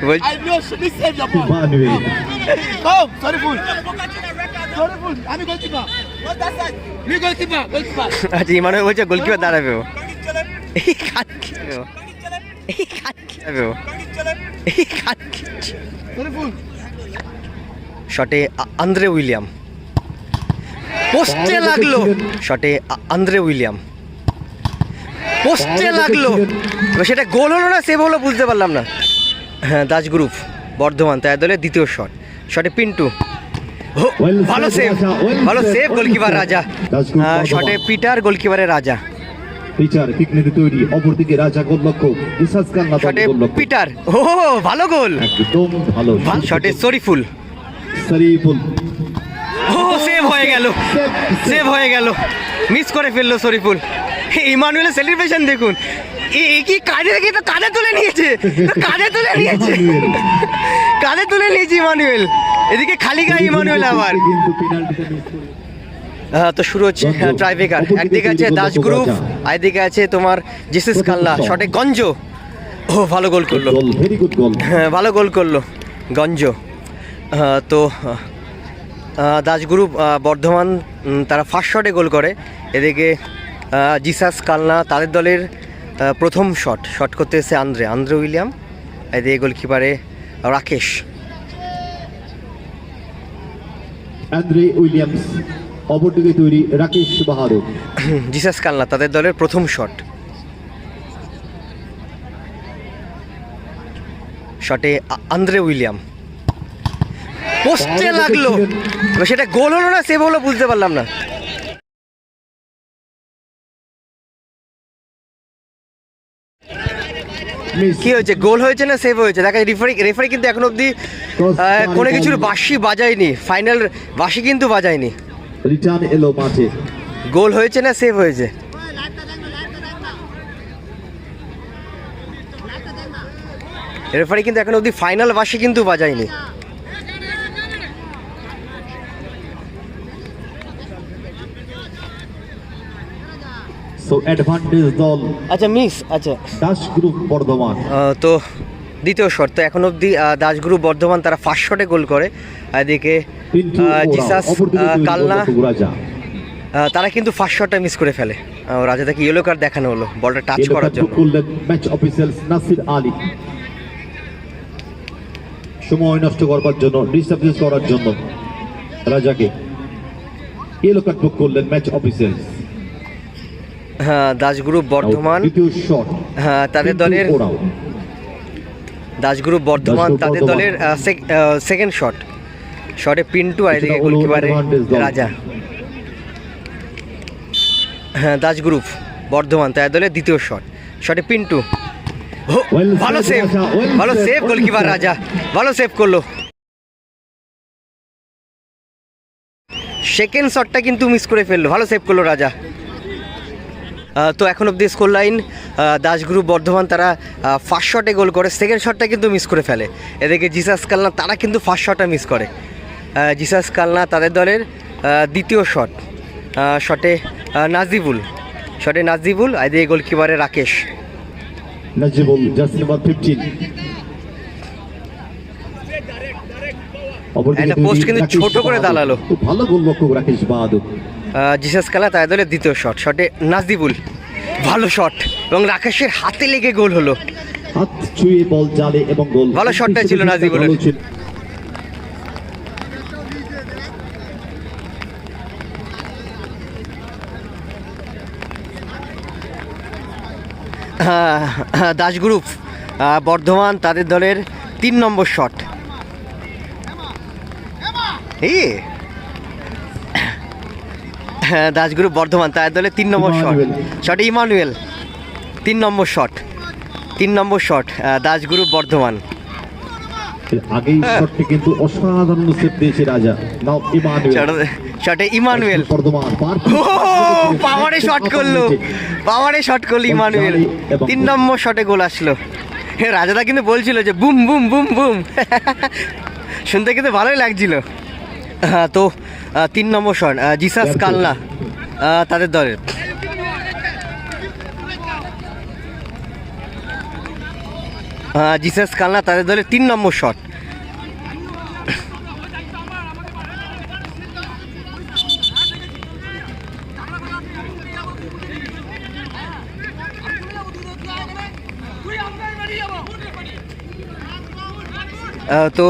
Ball- I know she will save your ball. Come, sorry fool. Sorry fool. আমি goalkeeper. What's that side? Me goalkeeper, goalkeeper. আচ্ছা বলছে goalkeeper দাঁড়াবে ও এই কাট খেলবে ও। এই কাট খেলবে ও। এই কাট খেলছে। Sorry fool. শটে আন্দ্রে উইলিয়াম পোস্টে লাগল শটে আন্দ্রে উইলিয়াম পোস্টে লাগল সেটা গোল হলো না সেভ হলো বুঝতে পারলাম না হ্যাঁ দাস গ্রুপ বর্ধমান তাই দলের দ্বিতীয় শট শটে পিন্টু। ভালো সেভ ভালো সেভ গোলকিপার রাজা। শটে পিটার গোলকিপারের রাজা। পিচার কিকনিতে তৈরি অপরদিকে রাজা গোলরক্ষক। ইসাস কান্না শটে পিটার ও ভালো গোল একদম ভালো। শটে শরীফুল। শরীফুল। ও সেভ হয়ে গেল। সেভ হয়ে গেল। মিস করে ফেলল শরীফুল। ইমানুয়েলের সেলিব্রেশন দেখুন। কি কাঁধে রেখে তো কাঁধে তুলে নিয়েছে? কাঁধে তুলে নিয়েছে। কাঁধে তুলে নিয়েছে ইমানুয়েল। এদিকে খালি গায়ে ইমানুয়েল আবার। তো শুরু হচ্ছে গঞ্জ। ট্রাইবেকার একদিকে আছে দাস গ্রুপ আছে তোমার জিসিস প্রথম কাল্লা শটে গঞ্জ। ও ভালো গোল করল। হ্যাঁ ভালো গোল করল গঞ্জ। তো দাস গ্রুপ বর্ধমান তারা ফার্স্ট শটে গোল করে। এদিকে জিসাস কালনা তাদের দলের প্রথম শট শট করতে এসে আন্দ্রে আন্দ্রে উইলিয়াম এদিকে গোলকিপারে রাকেশ। অ্যান্দ্রে উইলিয়ামস অপরদিকে তৈরি রাকেশ বাহাদুর। জিসাস কালনা তাদের দলের প্রথম শট শটে আন্দ্রে উইলিয়াম। পোস্টে লাগল। সেটা গোল হলো না সেভ হলো বুঝতে পারলাম না। কি হয়েছে? গোল হয়েছে না সেভ হয়েছে? দেখা রেফারি রেফারি কিন্তু এখন অবধি কোনো কিছুর বাসি বাজায়নি। ফাইনাল বাসি কিন্তু বাজায়নি। রিটার্ন এলো মাঠে। গোল হয়েছে না সেভ হয়েছে? রেফারি কিন্তু এখন অবধি ফাইনাল বাসি কিন্তু বাজায়নি। অ্যাডভান্টেজ দল। আচ্ছা মিস আচ্ছা। দাস গ্রুপ বর্ধমান। তো দ্বিতীয় শট তো এখন অবধি দাস গ্রুপ বর্ধমান তারা ফার্স্ট শটে গোল করে। এদিকে জিসাস কালনা। তারা কিন্তু ফার্স্ট শটটা মিস করে ফেলে। আহ, রাজা থেকে ইয়েলো কার্ড দেখানো হলো বলটা টাচ করার জন্য। ম্যাচ অফিসিয়াল নাসির আলী সময় নষ্ট করবার জন্য ডিস্টার্বেন্স করার জন্য রাজাকে এলো কার্ড বুক করলেন ম্যাচ অফিসিয়াল হ্যাঁ দাস গ্রুপ বর্ধমান। শট হ্যাঁ তাদের দলের ওরাও দাস গ্রুপ বর্ধমান তাদের দলের সেকেন্ড শট শটে পিন্টু আর এদিকে গোলকিপারে রাজা। হ্যাঁ দাস গ্রুপ বর্ধমান তাদের দলের দ্বিতীয় শট শটে পিন্টু ভালো সেভ ভালো সেভ গোলকিপার রাজা ভালো সেভ করল। সেকেন্ড শটটা কিন্তু মিস করে ফেলল ভালো সেভ করল রাজা। তো এখন অব্দি score line Das group Bardhaman তারা ফার্স্ট শটে গোল করে। সেকেন্ড শটটা কিন্তু মিস করে ফেলে। এদিকে জিসাস কালনা তারা কিন্তু ফার্স্ট শটটা মিস করে। জিসাস কালনা তাদের দলের দ্বিতীয় শট শটে নাজিবুল। শটে নাজিবুল আর এদিকে গোলকিপারে Rakesh. Najibul jersey number fifteen একটা post কিন্তু ছোট করে দাঁড়াল। খুব ভালো গোলরক্ষক রাকেশ বাহাদুর। জিসাস কালনা তাদের দলের দ্বিতীয় শট শটে নাজিবুল ভালো শট এবং রাকেশের হাতে লেগে গোল হলো। হাত ছুঁয়ে বল জালে এবং গোল। ভালো শটটাই ছিল। আহ, দাস গ্রুপ বর্ধমান তাদের দলের তিন নম্বর শট এই হ্যাঁ, দাস গ্রুপ বর্ধমান তাদের দলের তিন নম্বর শট। শটে ইমানুয়েল। তিন নম্বর শট তিন নম্বর শট দাস গ্রুপ বর্ধমান। আগেই হ্যাঁ। শটটি কিন্তু অসাধারণ সেভ দিয়েছে রাজা। Now Emmanuel. শটে- শটে পাওয়ারে শট করল। পাওয়ারে শট করল ইমানুয়েল। তিন নম্বর শটে গোল আসলো। রাজাদা কিন্তু বলছিল যে বুম বুম বুম বুম। শুনতে কিন্তু ভালোই লাগছিল। তো তিন নম্বর শট জিসাস. কালনা তাদের দলের আহ, জিসাস কালনা তাদের দলের তিন নম্বর শট তো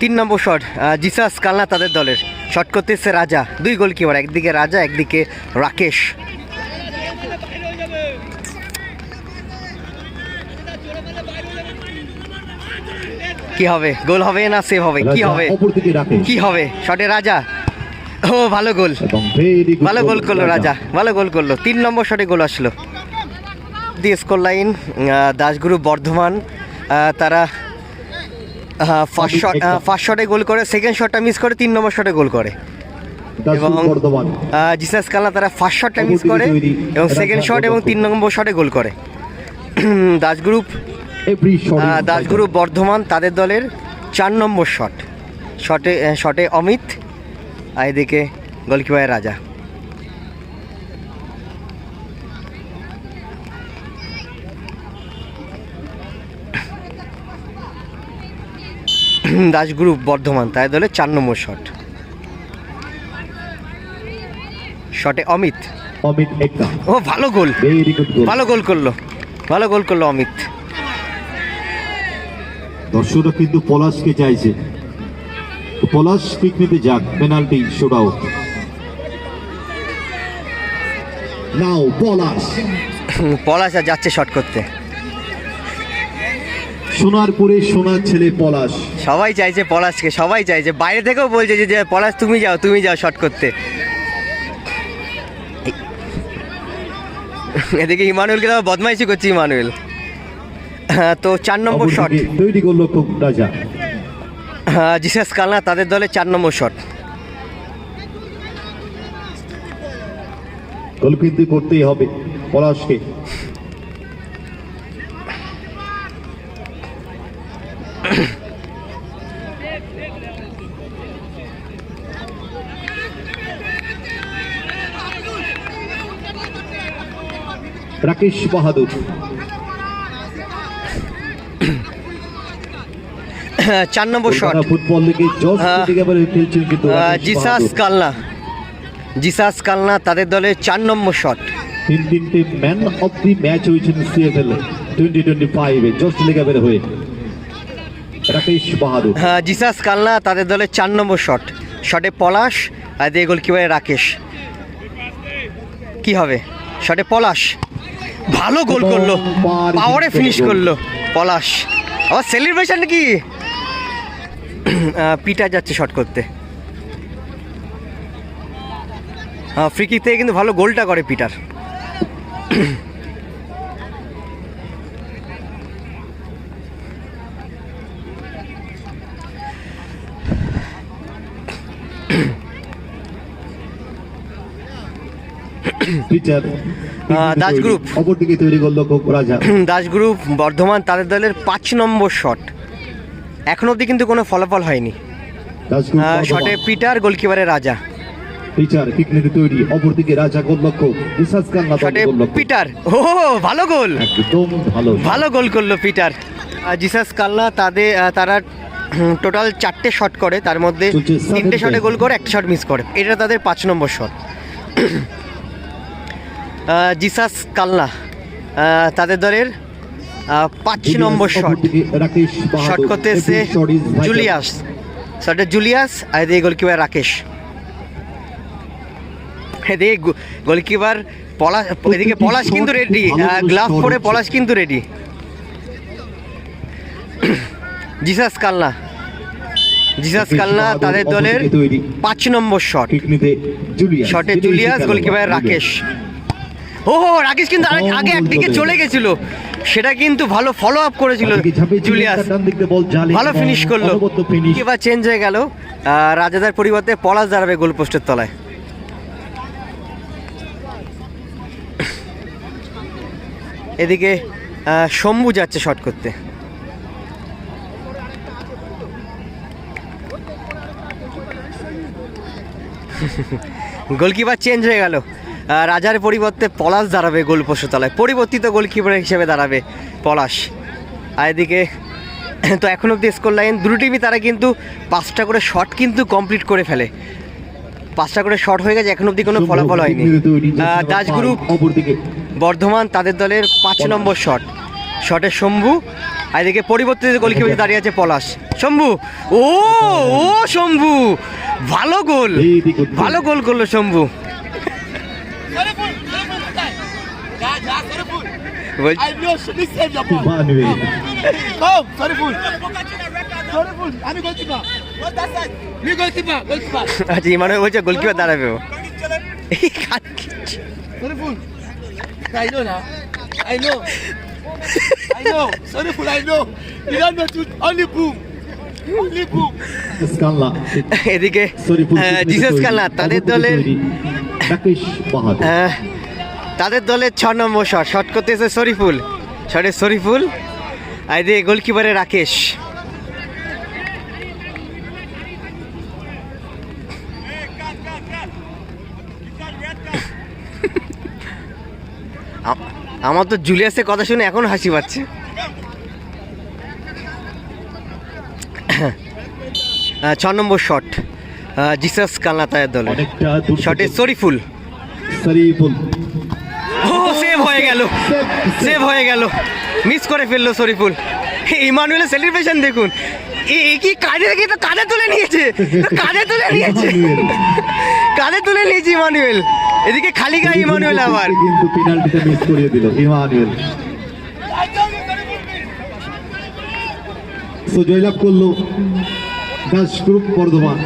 তিন নম্বর শট জিসাস কালনা তাদের দলের। শট করতে এসছে রাজা দুই গোলকিপার একদিকে রাজা একদিকে রাকেশ। কি হবে? গোল হবে না সেভ হবে? কি হবে? কি হবে? শটে রাজা। ও ভালো গোল। ভালো গোল করল রাজা। ভালো গোল করল। তিন নম্বর শটে গোল আসলো। দি স্কোর লাইন দাসগুরু বর্ধমান আহ, তারা ফার্স্ট শট ফার্স্ট শটে গোল করে সেকেন্ড শটটা মিস করে তিন নম্বর শটে গোল করে। এবং- জিসাস কালনা তারা ফার্স্ট শটটা মিস করে এবং সেকেন্ড শট এবং তিন নম্বর শটে গোল করে। দাস গ্রুপ বর্ধমান তাদের দলের চার নম্বর শট শটে শটে অমিত আর এদিকে গোলকিপার রাজা। দাসগুরু বর্ধমান তাই দলের চার নম্বর শট শটে অমিত। অমিত ও ভালো গোল ভালো গোল করল। ভালো গোল করল অমিত। দর্শকরা কিন্তু পলাশকে চাইছে। পলাশ পিক নিতে যাক penalty shoot out now Palash. Palash আর যাচ্ছে শট করতে। সোনারপুরে সোনার ছেলে পলাশ। সবাই চাইছে পলাশকে সবাই চাইছে। বাইরে থেকেও বলছে যে পলাশ তুমি যাও তুমি যাও শট করতে। এদিকে ইমানুয়েলকে তো বদমাইশি করছে ইমানুয়েল হ্যাঁ, তো চার নম্বর শট তৈরি করল রাজা। জিসাস কালনা তাদের দলে চার নম্বর শট গোল করতেই হবে পলাশকে। রাকেশ বাহাদুর। চার নম্বর শট ফুটবল লিগে হ্যাঁ। খেলছেন কিন্তু জিসাস কালনা। জিসাস কালনা তাদের দলে চার নম্বর শট তিন তিনটে ম্যান অফ দি ম্যাচ হয়েছেন সিএফএল টোয়েন্টি টোয়েন্টি ফাইভে জজ লিগে বের হয়ে। রাকেশ বাহাদুর। হ্যাঁ জিসাস কালনা তাদের দলে চার নম্বর শট শটে পলাশ আর দিয়ে গোলকিপারে রাকেশ। কি হবে? শটে পলাশ। ভালো গোল করল পাওয়ারে ফিনিশ করল, পলাশ। আবার সেলিব্রেশন কি? পিটা যাচ্ছে শট করতে। ফ্রি কিক থেকে কিন্তু ভালো গোলটা করে পিটার। দাস গ্রুপ। অপরদিকে তৈরি করল রাজা। দাস গ্রুপ বর্ধমান তাদের দলের পাঁচ নম্বর শট এখন অবধি কিন্তু কোনো ফলাফল হয়নি। শটে পিটার গোলকিপারের রাজা। পিচার কিক নিতে তৈরি অপরদিকে রাজা গোল লক্ষ্য কান্না শটে পিটার। ও ভালো গোল। একদম ভালো। ভালো গোল করল পিটার। জিসাস কালনা তাদের তারা টোটাল চারটে শট করে। তার মধ্যে তিনটে শটে গোল করে একটা শট মিস করে। এটা তাদের পাঁচ নম্বর শট জিসাস কালনা আহ, তাদের দলের পাঁচ নম্বর শট। শট করতে এসে. জুলিয়াস শটে জুলিয়াস আর এদিকে গোলকিপার রাকেশ। এদিকে গোলকিপার পলাশ এদিকে পলাশ কিন্তু রেডি গ্লাভ পরে পলাশ কিন্তু ready Jesus Kalna Jesus Kalna তাদের দলের পাঁচ নম্বর শট শটে জুলিয়াস গোলকিপার রাকেশ। ও হো রাকেশ কিন্তু আগে- আগে একদিকে চলে গেছিল। সেটা কিন্তু ভালো ফলো আপ করেছিল জুলিয়াস ভালো ফিনিশ করল। এবার চেঞ্জ হয়ে গেল। রাজাদার পরিবর্তে পলাশ দাঁড়াবে গোল পোস্টের তলায়। এদিকে শম্ভু যাচ্ছে শট করতে। গোলকিপার চেঞ্জ হয়ে গেল। রাজার পরিবর্তে পলাশ দাঁড়াবে গোল পোস্টের তলায় পরিবর্তিত গোলকিপার হিসেবে দাঁড়াবে পলাশ। আর এদিকে তো এখন অব্দি স্কোর লাইন দুটো টিমই তারা কিন্তু পাঁচটা করে শট কিন্তু কমপ্লিট করে ফেলে। পাঁচটা করে শট হয়ে গেছে এখন অবধি কোনো ফলাফল হয়নি। আহ, দাস গ্রুপ অপরদিকে বর্ধমান তাদের দলের পাঁচ নম্বর শট শটে শম্ভু আর এদিকে পরিবর্তিত গোলকিপার দাঁড়িয়ে আছে পলাশ। শম্ভু ও ও শম্ভু ভালো গোল ভালো গোল করল শম্ভু। বল- I know, she didn't save your ball. Come, sorry, full. Sorry. I'm a goalkeeper. What's that side? Me goalkeeper, goalkeeper. আচ্ছা ইমানে বলছে গোলকিপার দাঁড়াবে ও Sorry, full. I know now. I know. I know. Sorry, full. I know. You don't know to only boom. Only boom. স্কানলা এদিকে Jesus কালা তাদের দলের তাদের দলের ছ নম্বর শট। শট করতেছে শরীফুল। শটে শরীফুল আর এদিকে গোলকিপারে রাকেশ। আমার তো জুলিয়াসের কথা শুনে এখন হাসি পাচ্ছে। ছ নম্বর শট জিসাস কালনা তাদের দলের অনেকটা দূর শটে শরীফুল। শরীফুল। সেভ হয়ে গেল। সেভ হয়ে গেল। মিস করে ফেলল শরীফুল। ইমানুয়েলের সেলিব্রেশন দেখুন। কি কাঁধে রেখে তো কাঁধে তুলে নিয়েছে? কাঁধে তুলে নিয়েছে। কাঁধে তুলে নিয়েছে ইমানুয়েল। এদিকে খালি গায়ে ইমানুয়েল আবার। কিন্তু পেনাল্টিতে মিস করিয়ে দিল ইমানুয়েল. সো জয়লাভ করল দাস গ্রুপ বর্ধমান।